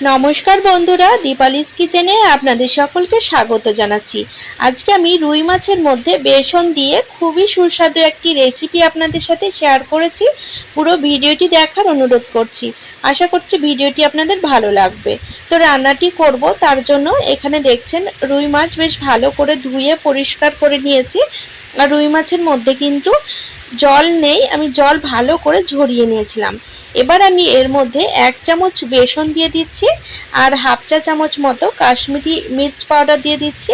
নমস্কার বন্ধুরা, দীপালিস কিচেনে আপনাদের সকলকে স্বাগত জানাচ্ছি। আজকে আমি রুই মাছের মধ্যে বেসন দিয়ে খুবই সুস্বাদু একটি রেসিপি আপনাদের সাথে শেয়ার করেছি। পুরো ভিডিওটি দেখার অনুরোধ করছি। আশা করছি ভিডিওটি আপনাদের ভালো লাগবে। তো রান্নাটি করব, তার জন্য এখানে দেখছেন রুই মাছ বেশ ভালো করে ধুয়ে পরিষ্কার করে নিয়েছি। আর রুই মাছের মধ্যে কিন্তু জল নেই, আমি জল ভালো করে ঝরিয়ে নিয়েছিলাম। এবার আমি এর মধ্যে এক চামচ বেসন দিয়ে দিচ্ছি, আর হাফ চা চামচ মতো কাশ্মীরি মির্চ পাউডার দিয়ে দিচ্ছি,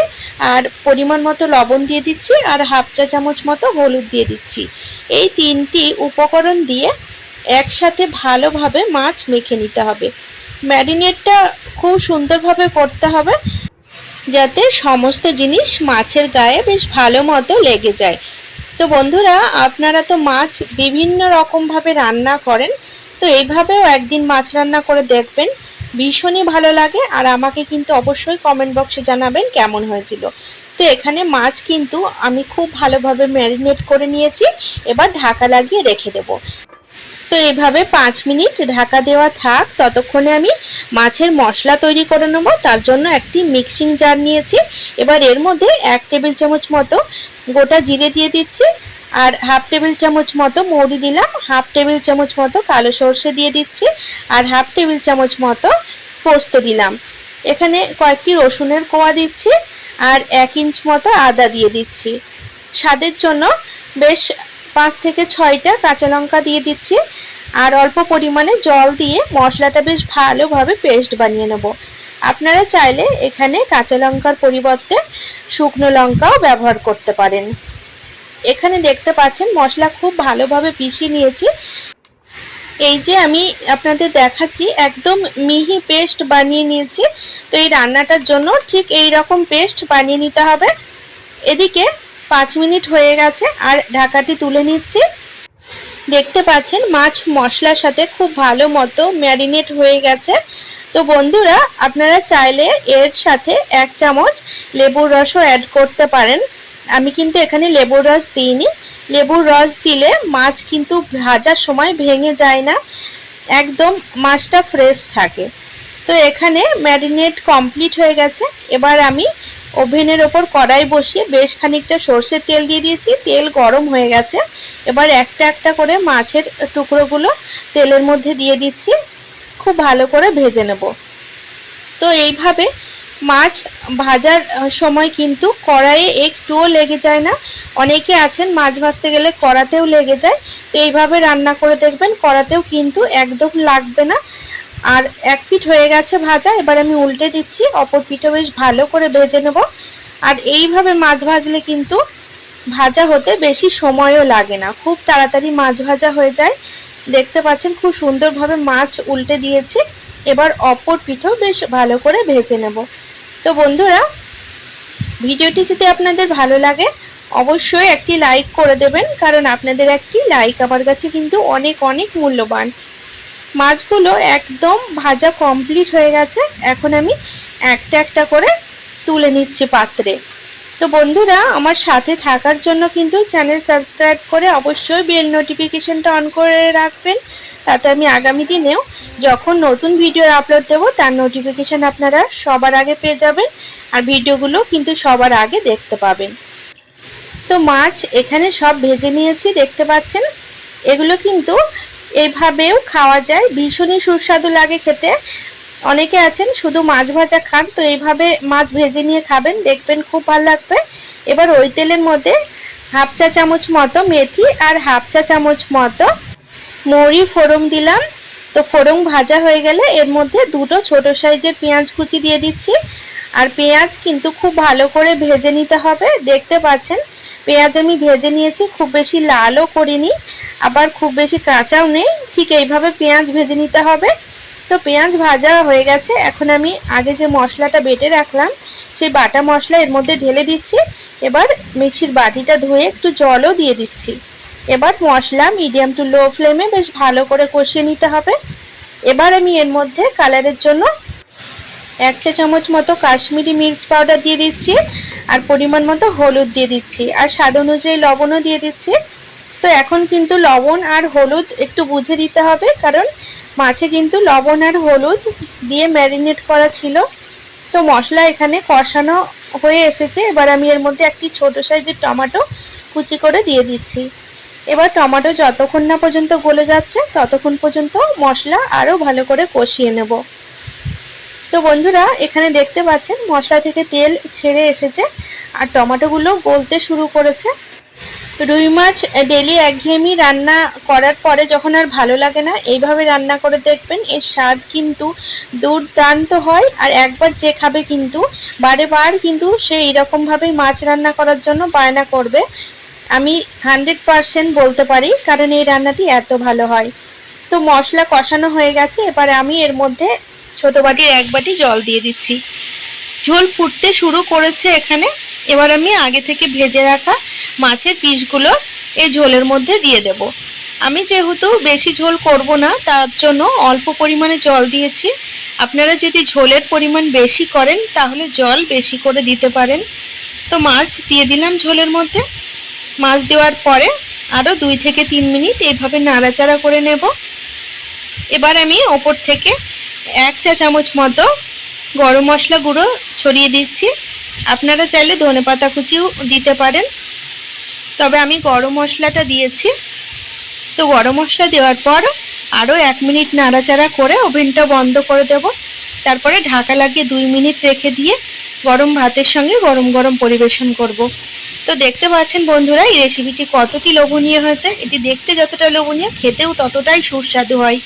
আর পরিমাণ মতো লবণ দিয়ে দিচ্ছি, আর হাফ চা চামচ মতো হলুদ দিয়ে দিচ্ছি। এই তিনটি উপকরণ দিয়ে একসাথে ভালোভাবে মাছ মেখে নিতে হবে। ম্যারিনেটটা খুব সুন্দরভাবে করতে হবে, যাতে সমস্ত জিনিস মাছের গায়ে বেশ ভালো মতো লেগে যায়। তো বন্ধুরা, আপনারা তো মাছ বিভিন্ন রকমভাবে রান্না করেন তো এইভাবেও একদিন মাছ রান্না করে দেখবেন। ভীষণই ভালো লাগে আর আমাকে কিন্তু অবশ্যই কমেন্ট বক্সে জানাবেন কেমন হয়েছিল। তো এখানে মাছ কিন্তু আমি খুব ভালোভাবে ম্যারিনেট করে নিয়েছি। এবার ঢাকা লাগিয়ে রেখে দেব। তো এইভাবে পাঁচ মিনিট ঢাকা দেওয়া থাক। ততক্ষণে আমি মাছের মশলা তৈরি করে নেব। তার জন্য একটি মিক্সিং জার নিয়েছি। এবার এর মধ্যে এক টেবিল চামচ মতো গোটা জিরে দিয়ে দিচ্ছি। আর হাফ টেবিল চামচ মতো মৌরি দিলাম হাফ টেবিল চামচ মতো কালো সর্ষে দিয়ে দিচ্ছি, আর হাফ টেবিল চামচ মতো পোস্ত দিলাম। এখানে কয়েকটি রসুনের কোয়া দিচ্ছি, আর এক ইঞ্চ মতো আদা দিয়ে দিচ্ছি। স্বাদের জন্য বেশ পাঁচ থেকে ছয়টা কাঁচা লঙ্কা দিয়ে দিচ্ছি, আর অল্প পরিমাণে জল দিয়ে মশলাটা বেশ ভালোভাবে পেস্ট বানিয়ে নেব। আপনারা চাইলে এখানে কাঁচা লঙ্কার পরিবর্তে শুকনো লঙ্কাও ব্যবহার করতে পারেন। এখানে দেখতে পাচ্ছেন, মশলা খুব ভালোভাবে পিষিয়ে নিয়েছি। এই যে আমি আপনাদের দেখাচ্ছি, একদম মিহি পেস্ট বানিয়ে নিয়েছি। তো এই রান্নাটার জন্য ঠিক এই রকম পেস্ট বানিয়ে নিতে হবে। এদিকে পাঁচ মিনিট হয়ে গেছে, আর ঢাকাটি তুলে নিচ্ছি। দেখতে পাচ্ছেন, মাছ মশলার সাথে খুব ভালো মতো ম্যারিনেট হয়ে গেছে। তো বন্ধুরা, আপনারা চাইলে এর সাথে এক চামচ লেবুর রসও অ্যাড করতে পারেন। আমি কিন্তু এখানে লেবুর রস দিইনি। লেবুর রস দিলে মাছ কিন্তু ভাজার সময় ভেঙে যায় না। একদম মাছটা ফ্রেশ থাকে। তো এখানে ম্যারিনেট কমপ্লিট হয়ে গেছে। এবার আমি ওভেনের ওপর কড়াই বসিয়ে বেশ খানিকটা সর্ষের তেল দিয়ে দিয়েছি। তেল গরম হয়ে গেছে। এবার একটা একটা করে মাছের টুকরোগুলো তেলের মধ্যে দিয়ে দিচ্ছি। খুব ভালো করে ভেজে নেব। তো এইভাবে মাছ ভাজার সময় কিন্তু কড়াইয়ে একটুও লেগে যায় না। অনেকে আছেন মাছ ভাজতে গেলে কড়াতেও লেগে যায়। তো এইভাবে রান্না করে দেখবেন, কড়াতেও কিন্তু একদম লাগবে না। আর এক পিঠ হয়ে গেছে ভাজা, এবার আমি উল্টে দিচ্ছি, অপর পিঠে বেশ ভালো করে ভেজে নেব। আর এইভাবে মাছ ভাজলে কিন্তু ভাজা হতে বেশি সময়ও লাগে না। খুব তাড়াতাড়ি মাছ ভাজা হয়ে যায়। দেখতে পাচ্ছেন খুব সুন্দরভাবে মাছ উল্টে দিয়েছি। এবার অপর পিঠও বেশ ভালো করে ভেজে নেব। তো বন্ধুরা, ভিডিওটি যদি আপনাদের ভালো লাগে, অবশ্যই একটি লাইক করে দেবেন, কারণ আপনাদের একটি লাইক আমার কাছে কিন্তু অনেক অনেক মূল্যবান। মাছগুলো একদম ভাজা কমপ্লিট হয়ে গেছে, এখন আমি একটা একটা করে তুলে নিচ্ছি পাত্রে। তো বন্ধুরা, আমার সাথে থাকার জন্য কিন্তু চ্যানেল সাবস্ক্রাইব করে অবশ্যই বেল নোটিফিকেশনটা অন করে রাখবেন তাতে আমি আগামী দিনেও যখন নতুন ভিডিও আপলোড দেবো, তার নোটিফিকেশান আপনারা সবার আগে পেয়ে যাবেন আর ভিডিওগুলো কিন্তু সবার আগে দেখতে পাবেন। তো মাছ এখানে সব ভেজে নিয়েছি, দেখতে পাচ্ছেন? এগুলো কিন্তু এভাবেও খাওয়া যায়। ভীষণই সুস্বাদু লাগে খেতে। অনেকে আছেন, শুধু মাছ ভাজা খান, তো এইভাবে মাছ ভেজে নিয়ে খাবেন, দেখবেন খুব ভালো লাগবে। এবার ওই তেলের মধ্যে হাফ চা চামচ মতো মেথি আর হাফ চা চামচ মতো মৌরি ফোড়ন দিলাম। তো ফোড়ন ভাজা হয়ে গেলে এর মধ্যে দুটো ছোট সাইজের পেঁয়াজ কুচি দিয়ে দিচ্ছি। আর পেঁয়াজ কিন্তু খুব ভালো করে ভেজে নিতে হবে। দেখতে পাচ্ছেন, পেঁয়াজ আমি ভেজে নিয়েছি, খুব বেশি লালও করিনি, আবার খুব বেশি কাঁচাও নেই। ঠিক এইভাবে পেঁয়াজ ভেজে নিতে হবে। তো পেঁয়াজ ভাজা হয়ে গেছে। এখন আমি আগে যে মশলাটা বেটে রাখলাম, সেই বাটা মশলা এর মধ্যে ঢেলে দিচ্ছি। এবার মিক্সির বাটিটা ধুয়ে একটু জলও দিয়ে দিচ্ছি। এবার মশলা মিডিয়াম টু লো ফ্লেমে বেশ ভালো করে কষিয়ে নিতে হবে। এবার আমি এর মধ্যে কালারের জন্য এক চা চামচ মতো কাশ্মীরি মির্চ পাউডার দিয়ে দিচ্ছি আর পরিমাণ মতো হলুদ দিয়ে দিচ্ছি আর স্বাদ অনুযায়ী লবণও দিয়ে দিচ্ছি। তো এখন কিন্তু লবণ আর হলুদ একটু বুঝে দিতে হবে, কারণ মাছে কিন্তু লবণ আর হলুদ দিয়ে ম্যারিনেট করা ছিল। তো মশলা এখানে কষানো হয়ে এসেছে। এবার আমি এর মধ্যে একটি ছোট সাইজের টমেটো কুচি করে দিয়ে দিচ্ছি। এবার টমেটো যতক্ষণ না পর্যন্ত গলে যাচ্ছে, ততক্ষণ পর্যন্ত মশলা আরও ভালো করে কষিয়ে নেব। তো বন্ধুরা, এখানে দেখতে পাচ্ছেন মশলা থেকে তেল ছেড়ে এসেছে আর টমেটোগুলো গলতে শুরু করেছে। রুই মাছ ডেলি একঘেয়েমি রান্না করার পরে যখন আর ভালো লাগে না, এইভাবে রান্না করে দেখবেন, এর স্বাদ কিন্তু দুর্দান্ত হয়। আর একবার যে খাবে কিন্তু, বারে বার কিন্তু সে এইরকমভাবেই মাছ রান্না করার জন্য বায়না করবে। আমি হান্ড্রেড পারসেন্ট বলতে পারি, কারণ এই রান্নাটি এত ভালো হয়। তো মশলা কষানো হয়ে গেছে, এবার আমি এর মধ্যে ছোট বাটির এক বাটি জল দিয়ে দিচ্ছি। ঝোল ফুটতে শুরু করেছে এখানে, এবার আমি আগে থেকে ভেজে রাখা মাছের পিসগুলো এই ঝোলের মধ্যে দিয়ে দেব। আমি যেহেতু বেশি ঝোল করব না, তার জন্য অল্প পরিমাণে জল দিয়েছি। আপনারা যদি ঝোলের পরিমাণ বেশি করেন, তাহলে জল বেশি করে দিতে পারেন। তো মাছ দিয়ে দিলাম ঝোলের মধ্যে। মাছ দেওয়ার পরে আরও দুই থেকে তিন মিনিট এইভাবে নাড়াচাড়া করে নেব। এবার আমি ওপর থেকে এক চা চামচ মতো গরম মশলা গুঁড়ো ছড়িয়ে দিচ্ছি। আপনারা চাইলে ধনে পাতা কুচিও দিতে পারেন। তবে আমি গরম মশলাটা দিয়েছি। তো গরম মশলা দেওয়ার পর আরও এক মিনিট নাড়াচাড়া করে ওভেনটা বন্ধ করে দেব। তারপরে ঢাকা লাগিয়ে দুই মিনিট রেখে দিয়ে গরম ভাতের সঙ্গে গরম গরম পরিবেশন করব। তো দেখতে পাচ্ছেন বন্ধুরা, এই রেসিপিটি কতটি লোভনীয় হয়েছে। এটি দেখতে যতটা লোভনীয়, খেতেও ততটাই সুস্বাদু হয়।